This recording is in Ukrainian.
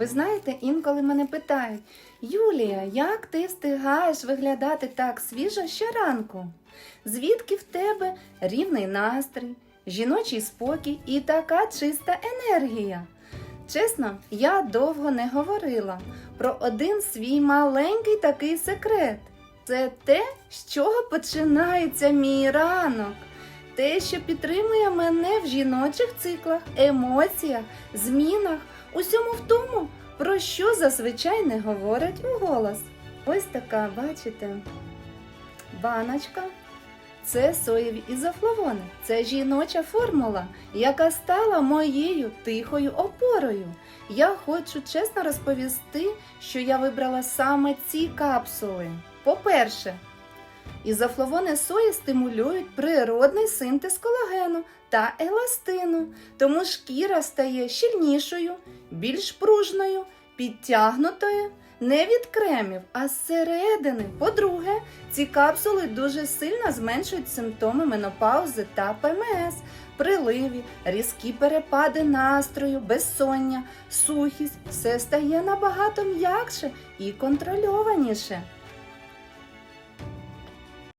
Ви знаєте, інколи мене питають, Юлія, як ти встигаєш виглядати так свіжо щоранку? Звідки в тебе рівний настрій, жіночий спокій і така чиста енергія? Чесно, я довго не говорила про один свій маленький такий секрет. Це те, з чого починається мій ранок. Те, що підтримує мене в жіночих циклах, емоціях, змінах, усьому в тому, про що зазвичай не говорять у голос. Ось така, бачите, баночка. Це соєві ізофлавони. Це жіноча формула, яка стала моєю тихою опорою. Я хочу чесно розповісти, що я вибрала саме ці капсули. По-перше, ізофлавони сої стимулюють природний синтез колагену та еластину, тому шкіра стає щільнішою, більш пружною, підтягнутою. Не від кремів, а зсередини. По-друге, ці капсули дуже сильно зменшують симптоми менопаузи та ПМС, приливі, різкі перепади настрою, безсоння, сухість. Все стає набагато м'якше і контрольованіше.